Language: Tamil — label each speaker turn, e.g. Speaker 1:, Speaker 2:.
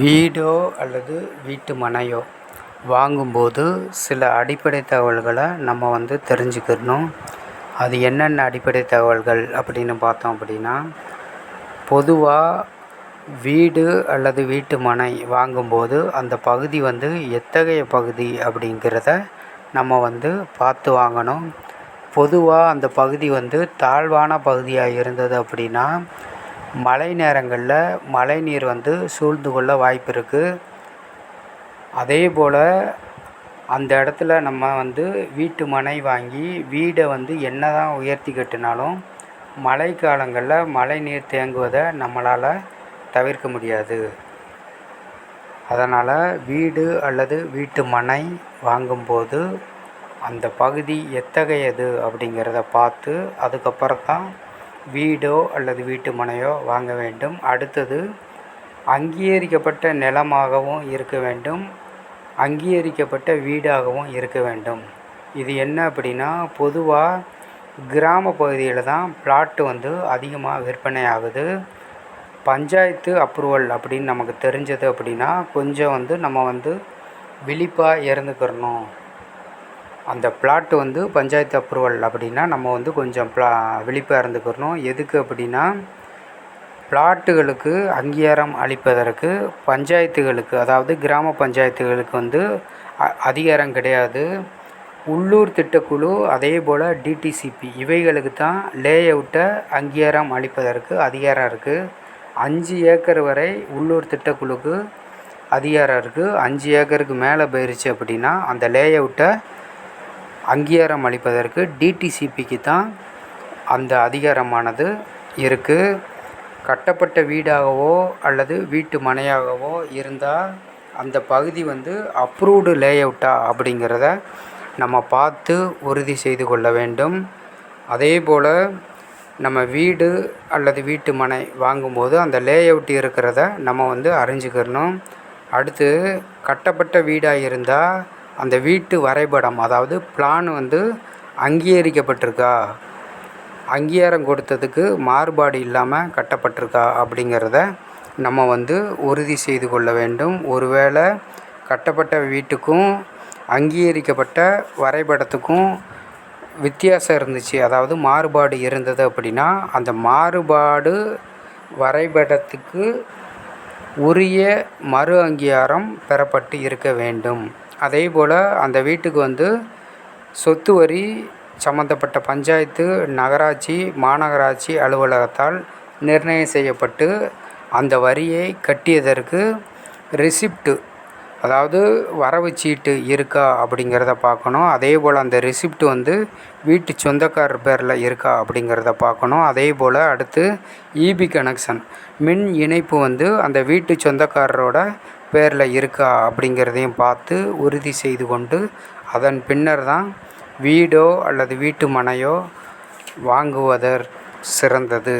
Speaker 1: வீடோ அல்லது வீட்டு மனையோ வாங்கும்போது சில அடிப்படை தகவல்களை நம்ம வந்து தெரிஞ்சுக்கிடணும் அது என்னென்ன அடிப்படை தகவல்கள் அப்படின்னு பார்த்தோம் அப்படின்னா பொதுவாக வீடு அல்லது வீட்டு மனை வாங்கும்போது அந்த பகுதி வந்து எத்தகைய பகுதி அப்படிங்கிறத நம்ம வந்து பார்த்து வாங்கணும். பொதுவாக அந்த பகுதி வந்து தாழ்வான பகுதியாக இருந்தது அப்படின்னா மழை நேரங்களில் மழை நீர் வந்து சூழ்ந்து கொள்ள வாய்ப்பு இருக்குது அதே போல் அந்த இடத்துல நம்ம வந்து வீட்டு மனை வாங்கி வீடை வந்து என்ன தான் உயர்த்தி கட்டினாலும் மழை காலங்களில் மழை நீர் தேங்குவதை நம்மளால் தவிர்க்க முடியாது. அதனால் வீடு அல்லது வீட்டு மனை வாங்கும்போது அந்த பகுதி எத்தகையது அப்படிங்கிறத பார்த்து அதுக்கப்புறம் தான் வீடோ அல்லது வீட்டு மனையோ வாங்க வேண்டும். அடுத்தது அங்கீகரிக்கப்பட்ட நிலமாகவும் இருக்க வேண்டும். அங்கீகரிக்கப்பட்ட வீடாகவும் இருக்க வேண்டும். இது என்ன அப்படின்னா பொதுவாக கிராம பகுதியில் தான் பிளாட்டு வந்து அதிகமாக விற்பனை ஆகுது பஞ்சாயத்து அப்ரூவல் அப்படின்னு நமக்கு தெரிஞ்சது அப்படின்னா கொஞ்சம் வந்து நம்ம வந்து விழிப்பாக இருந்துக்கிறணும். அந்த பிளாட்டு வந்து பஞ்சாயத்து அப்ரூவல் அப்படின்னா நம்ம வந்து கொஞ்சம் ப்ளா விழிப்பாக இருந்துக்கிறணும் எதுக்கு அப்படின்னா பிளாட்டுகளுக்கு அங்கீகாரம் அளிப்பதற்கு பஞ்சாயத்துகளுக்கு அதாவது கிராம பஞ்சாயத்துகளுக்கு வந்து அ அதிகாரம் கிடையாது. உள்ளூர் திட்டக்குழு அதே போல் டிடிசிபி இவைகளுக்கு தான் லே அவுட்டை அங்கீகாரம் அளிப்பதற்கு அதிகாரம் இருக்குது அஞ்சு ஏக்கர் வரை உள்ளூர் திட்டக்குழுக்கு அதிகாரம் இருக்குது அஞ்சு ஏக்கருக்கு மேலே போயிருச்சு அப்படின்னா அந்த லே அவுட்டை அங்கீகாரம் அளிப்பதற்கு டிடிசிபிக்கு தான் அந்த அதிகாரமானது இருக்குது கட்டப்பட்ட வீடாகவோ அல்லது வீட்டு மனையாகவோ இருந்தால் அந்த பகுதி வந்து அப்ரூவ்டு லேஅவுட்டா அப்படிங்கிறத நம்ம பார்த்து உறுதி செய்து கொள்ள வேண்டும். அதே போல் நம்ம வீடு அல்லது வீட்டு மனை வாங்கும்போது அந்த லேஅவுட் இருக்கிறத நம்ம வந்து அறிஞ்சுக்கிறணும் அடுத்து கட்டப்பட்ட வீடாக இருந்தால் அந்த வீட்டு வரைபடம் அதாவது பிளான் வந்து அங்கீகரிக்கப்பட்டிருக்கா? அங்கீகாரம் கொடுத்ததுக்கு மாறுபாடு இல்லாமல் கட்டப்பட்டிருக்கா அப்படிங்கிறத நம்ம வந்து உறுதி செய்து கொள்ள வேண்டும். ஒருவேளை கட்டப்பட்ட வீட்டுக்கும் அங்கீகரிக்கப்பட்ட வரைபடத்துக்கும் வித்தியாசம் இருந்துச்சு அதாவது மாறுபாடு இருந்தது அப்படின்னா அந்த மாறுபாடு வரைபடத்துக்கு உரிய மறு அங்கீகாரம் பெறப்பட்டு இருக்க வேண்டும். அதே போல் அந்த வீட்டுக்கு வந்து சொத்து வரி சம்மந்தப்பட்ட பஞ்சாயத்து நகராட்சி மாநகராட்சி அலுவலகத்தால் நிர்ணயம் செய்யப்பட்டு அந்த வரியை கட்டியதற்கு ரெசிப்ட்டு அதாவது வரவு சீட்டு இருக்கா அப்படிங்கிறத பார்க்கணும். அதே போல் அந்த ரிசிப்ட் வந்து வீட்டு சொந்தக்காரர் பேரில் இருக்கா அப்படிங்கிறத பார்க்கணும். அதே போல் அடுத்து இபி கனெக்ஷன் மின் இணைப்பு வந்து அந்த வீட்டு சொந்தக்காரரோட பேரில் இருக்கா அப்படிங்கிறதையும் பார்த்து உறுதி செய்து கொண்டு அதன் பின்னர் தான் வீடோ அல்லது வீட்டு மனையோ வாங்குவதற் சிறந்தது.